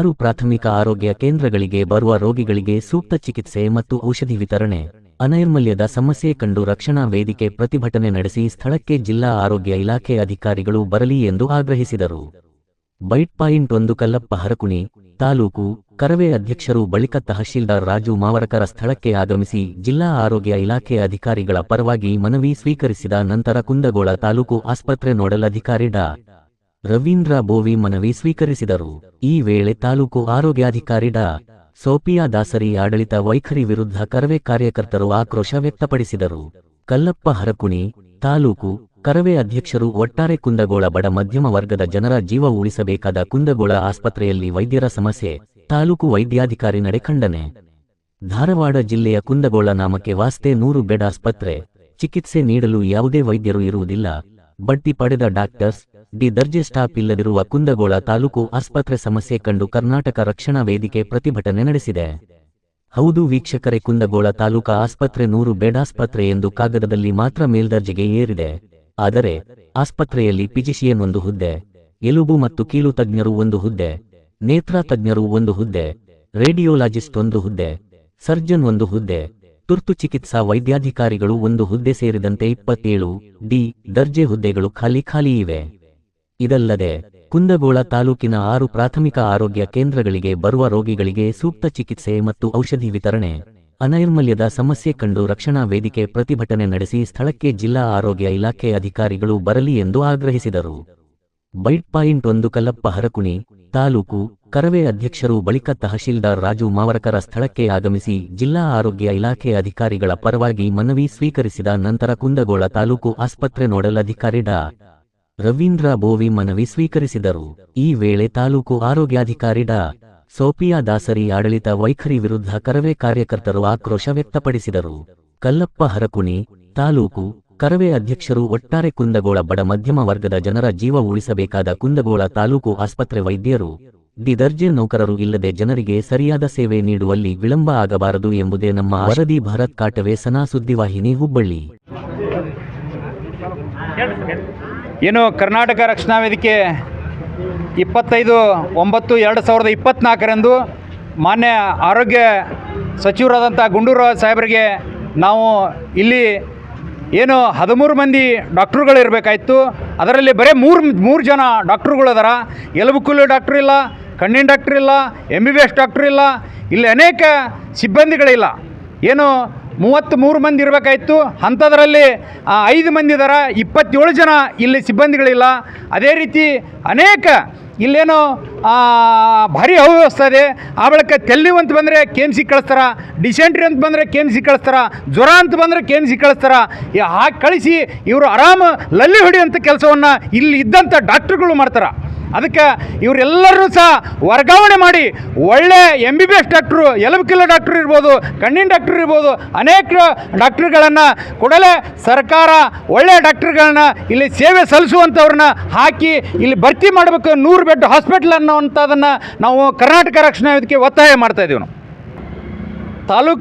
ಆರು ಪ್ರಾಥಮಿಕ ಆರೋಗ್ಯ ಕೇಂದ್ರಗಳಿಗೆ ಬರುವ ರೋಗಿಗಳಿಗೆ ಸೂಕ್ತ ಚಿಕಿತ್ಸೆ ಮತ್ತು ಔಷಧಿ ವಿತರಣೆ. ಅನೈರ್ಮಲ್ಯದ ಸಮಸ್ಯೆ ಕಂಡು ರಕ್ಷಣಾ ವೇದಿಕೆ ಪ್ರತಿಭಟನೆ ನಡೆಸಿ ಸ್ಥಳಕ್ಕೆ ಜಿಲ್ಲಾ ಆರೋಗ್ಯ ಇಲಾಖೆ ಅಧಿಕಾರಿಗಳು ಬರಲಿ ಎಂದು ಆಗ್ರಹಿಸಿದರು. ಬೈಟ್ ಪಾಯಿಂಟ್ ಒಂದು ಕಲ್ಲಪ್ಪ ಹರಕುಣಿ ತಾಲೂಕು ಕರವೇ ಅಧ್ಯಕ್ಷರು ಬಳಿಕ ತಹಶೀಲ್ದಾರ್ ರಾಜು ಮಾವರಕರ ಸ್ಥಳಕ್ಕೆ ಆಗಮಿಸಿ ಜಿಲ್ಲಾ ಆರೋಗ್ಯ ಇಲಾಖೆ ಅಧಿಕಾರಿಗಳ ಪರವಾಗಿ ಮನವಿ ಸ್ವೀಕರಿಸಿದ ನಂತರ ಕುಂದಗೋಳ ತಾಲೂಕು ಆಸ್ಪತ್ರೆ ನೋಡಲ್ ಅಧಿಕಾರಿ ಡಾ. ರವೀಂದ್ರ ಬೋವಿ ಮನವಿ ಸ್ವೀಕರಿಸಿದರು. ಈ ವೇಳೆ ತಾಲೂಕು ಆರೋಗ್ಯಾಧಿಕಾರಿ ಡಾ. ಸೋಪಿಯಾ ದಾಸರಿ ಆಡಳಿತ ವೈಖರಿ ವಿರುದ್ಧ ಕರವೇ ಕಾರ್ಯಕರ್ತರು ಆಕ್ರೋಶ ವ್ಯಕ್ತಪಡಿಸಿದರು. ಕಲ್ಲಪ್ಪ ಹರಕುಣಿ ತಾಲೂಕು ಕರವೇ ಅಧ್ಯಕ್ಷರು ಒಟ್ಟಾರೆ ಕುಂದಗೋಳ ಬಡ ಮಧ್ಯಮ ವರ್ಗದ ಜನರ ಜೀವ ಉಳಿಸಬೇಕಾದ ಕುಂದಗೋಳ ಆಸ್ಪತ್ರೆಯಲ್ಲಿ ವೈದ್ಯರ ಸಮಸ್ಯೆ, ತಾಲೂಕು ವೈದ್ಯಾಧಿಕಾರಿ ನಡೆ ಖಂಡನೆ ಧಾರವಾಡ ಜಿಲ್ಲೆಯ ಕುಂದಗೋಳ ನಾಮಕ್ಕೆ ವಾಸ್ತೆ ನೂರು ಬೆಡ್ ಆಸ್ಪತ್ರೆ, ಚಿಕಿತ್ಸೆ ನೀಡಲು ಯಾವುದೇ ವೈದ್ಯರು ಇರುವುದಿಲ್ಲ. ಬಡ್ತಿ ಪಡೆದ ಡಾಕ್ಟರ್ಸ್ ಡಿ ದರ್ಜೆ ಸ್ಟಾಪ್ ಇಲ್ಲದಿರುವ ಕುಂದಗೋಳ ತಾಲೂಕು ಆಸ್ಪತ್ರೆ ಸಮಸ್ಯೆ ಕಂಡು ಕರ್ನಾಟಕ ರಕ್ಷಣಾ ವೇದಿಕೆ ಪ್ರತಿಭಟನೆ ನಡೆಸಿದೆ. ಹೌದು ವೀಕ್ಷಕರೇ, ಕುಂದಗೋಳ ತಾಲೂಕಾ ಆಸ್ಪತ್ರೆ ನೂರು ಬೆಡ್ ಆಸ್ಪತ್ರೆ ಎಂದು ಕಾಗದದಲ್ಲಿ ಮಾತ್ರ ಮೇಲ್ದರ್ಜೆಗೆ ಏರಿದೆ. ಆದರೆ, ಆಸ್ಪತ್ರೆಯಲ್ಲಿ ಪಿಜಿಷಿಯನ್ ಒಂದು ಹುದ್ದೆ, ಎಲುಬು ಮತ್ತು ಕೀಲು ತಜ್ಞರು ಒಂದು ಹುದ್ದೆ, ನೇತ್ರ ತಜ್ಞರು ಒಂದು ಹುದ್ದೆ, ರೇಡಿಯೋಲಾಜಿಸ್ಟ್ ಒಂದು ಹುದ್ದೆ, ಸರ್ಜನ್ ಒಂದು ಹುದ್ದೆ, ತುರ್ತು ಚಿಕಿತ್ಸಾ ವೈದ್ಯಾಧಿಕಾರಿಗಳು ಒಂದು ಹುದ್ದೆ ಸೇರಿದಂತೆ ಇಪ್ಪತ್ತೇಳು ಡಿ ದರ್ಜೆ ಹುದ್ದೆಗಳು ಖಾಲಿ ಖಾಲಿ ಇವೆ. ಇದಲ್ಲದೆ, ಕುಂದಗೋಳ ತಾಲೂಕಿನ ಆರು ಪ್ರಾಥಮಿಕ ಆರೋಗ್ಯ ಕೇಂದ್ರಗಳಿಗೆ ಬರುವ ರೋಗಿಗಳಿಗೆ ಸೂಕ್ತ ಚಿಕಿತ್ಸೆ ಮತ್ತು ಔಷಧಿ ವಿತರಣೆ, ಅನೈರ್ಮಲ್ಯದ ಸಮಸ್ಯೆ ಕಂಡು ರಕ್ಷಣಾ ವೇದಿಕೆ ಪ್ರತಿಭಟನೆ ನಡೆಸಿ ಸ್ಥಳಕ್ಕೆ ಜಿಲ್ಲಾ ಆರೋಗ್ಯ ಇಲಾಖೆ ಅಧಿಕಾರಿಗಳು ಬರಲಿ ಎಂದು ಆಗ್ರಹಿಸಿದರು. ಬೈಟ್ ಪಾಯಿಂಟ್ ಒಂದು ಕಲ್ಲಪ್ಪ ಹರಕುಣಿ ತಾಲೂಕು ಕರವೇ ಅಧ್ಯಕ್ಷರು ಬಳಿಕ ತಹಶೀಲ್ದಾರ್ ರಾಜು ಮಾವರಕರ ಸ್ಥಳಕ್ಕೆ ಆಗಮಿಸಿ ಜಿಲ್ಲಾ ಆರೋಗ್ಯ ಇಲಾಖೆ ಅಧಿಕಾರಿಗಳ ಪರವಾಗಿ ಮನವಿ ಸ್ವೀಕರಿಸಿದ ನಂತರ ಕುಂದಗೋಳ ತಾಲೂಕು ಆಸ್ಪತ್ರೆ ನೋಡಲ್ ಅಧಿಕಾರಿ ಡಾ. ರವೀಂದ್ರ ಬೋವಿ ಮನವಿ ಸ್ವೀಕರಿಸಿದರು. ಈ ವೇಳೆ ತಾಲೂಕು ಆರೋಗ್ಯಾಧಿಕಾರಿ ಡಾ. ಸೋಪಿಯಾ ದಾಸರಿ ಆಡಳಿತ ವೈಖರಿ ವಿರುದ್ಧ ಕರವೇ ಕಾರ್ಯಕರ್ತರು ಆಕ್ರೋಶ ವ್ಯಕ್ತಪಡಿಸಿದರು. ಕಲ್ಲಪ್ಪ ಹರಕುಣಿ ತಾಲೂಕು ಕರವೇ ಅಧ್ಯಕ್ಷರು ಒಟ್ಟಾರೆ ಕುಂದಗೋಳ ಬಡ ಮಧ್ಯಮ ವರ್ಗದ ಜನರ ಜೀವ ಉಳಿಸಬೇಕಾದ ಕುಂದಗೋಳ ತಾಲೂಕು ಆಸ್ಪತ್ರೆ ವೈದ್ಯರು, ದಿ ದರ್ಜೆ ನೌಕರರು ಇಲ್ಲದೆ ಜನರಿಗೆ ಸರಿಯಾದ ಸೇವೆ ನೀಡುವಲ್ಲಿ ವಿಳಂಬ ಆಗಬಾರದು ಎಂಬುದೇ ನಮ್ಮ ವರದಿ ಭಾರತ್ ಕಾಟವೇ ಸನಾ ಸುದ್ದಿವಾಹಿನಿ ಹುಬ್ಬಳ್ಳಿ. ಏನು ಕರ್ನಾಟಕ ರಕ್ಷಣಾ ವೇದಿಕೆ ಇಪ್ಪತ್ತೈದು ಒಂಬತ್ತು ಎರಡು ಸಾವಿರದ ಇಪ್ಪತ್ತ್ನಾಲ್ಕರಂದು ಮಾನ್ಯ ಆರೋಗ್ಯ ಸಚಿವರಾದಂಥ ಗುಂಡೂರಾವ್ ಸಾಹೇಬರಿಗೆ ನಾವು ಇಲ್ಲಿ ಏನು ಹದಿಮೂರು ಮಂದಿ ಡಾಕ್ಟ್ರುಗಳು ಇರಬೇಕಾಯ್ತು ಅದರಲ್ಲಿ ಬರೀ ಮೂರು ಮೂರು ಜನ ಡಾಕ್ಟ್ರುಗಳು ಅದಾರ ಎಲುಬುಕುಲು ಡಾಕ್ಟ್ರು ಇಲ್ಲ, ಕಣ್ಣಿನ ಡಾಕ್ಟ್ರ್ ಇಲ್ಲ M B B S doctor ಇಲ್ಲ. ಇಲ್ಲಿ ಅನೇಕ ಸಿಬ್ಬಂದಿಗಳಿಲ್ಲ. ಏನು ಮೂವತ್ತ್ ಮೂರು ಮಂದಿ ಇರಬೇಕಾಯ್ತು. ಅಂಥದ್ರಲ್ಲಿ ಐದು ಮಂದಿ ಇದ್ದಾರೆ ಇಪ್ಪತ್ತೇಳು ಜನ ಇಲ್ಲಿ ಸಿಬ್ಬಂದಿಗಳಿಲ್ಲ. ಅದೇ ರೀತಿ ಅನೇಕ ಇಲ್ಲೇನೋ ಭಾರಿ ಅವ್ಯವಸ್ಥೆ ಇದೆ. ಆ ಬಳಿಕ ತೆಲ್ಲಿ ಅಂತ ಬಂದರೆ ಕೆ ಎಂ ಸಿ ಕಳಿಸ್ತಾರ. ಡಿಸೆಂಟ್ರಿ ಅಂತ ಬಂದರೆ ಕೆ ಎಂ ಸಿ ಕಳಿಸ್ತಾರ. ಜ್ವರ ಅಂತ ಬಂದರೆ ಕೆ ಎಂ ಸಿ ಕಳಿಸ್ತಾರ. ಹಾಕಿ ಕಳಿಸಿ ಇವರು ಆರಾಮ ಲಲ್ಲಿ ಹೊಡೆಯುವಂಥ ಕೆಲಸವನ್ನು ಇಲ್ಲಿ ಇದ್ದಂಥ ಡಾಕ್ಟ್ರುಗಳು ಮಾಡ್ತಾರೆ. ಅದಕ್ಕೆ ಇವರೆಲ್ಲರೂ ಸಹ ವರ್ಗಾವಣೆ ಮಾಡಿ ಒಳ್ಳೆ M B B S doctor ಎಲಬಕಿಲ್ಲ doctor ಇರ್ಬೋದು, ಕಣ್ಣಿನ ಡಾಕ್ಟ್ರು ಇರ್ಬೋದು, ಅನೇಕ ಡಾಕ್ಟ್ರುಗಳನ್ನು ಕೂಡಲೇ ಸರ್ಕಾರ ಒಳ್ಳೆಯ ಡಾಕ್ಟ್ರುಗಳನ್ನ ಇಲ್ಲಿ ಸೇವೆ ಸಲ್ಲಿಸುವಂಥವ್ರನ್ನ ಹಾಕಿ ಇಲ್ಲಿ ಭರ್ತಿ ಮಾಡಬೇಕು, ನೂರು ಬೆಡ್ ಹಾಸ್ಪಿಟ್ಲ್ ಅನ್ನೋವಂಥದ್ದನ್ನು ನಾವು ಕರ್ನಾಟಕ ರಕ್ಷಣಾ ವೇದಿಕೆ ಒತ್ತಾಯ ಮಾಡ್ತಾ ಇದ್ದೀವಿ ನಾವು. ತಾಲೂಕು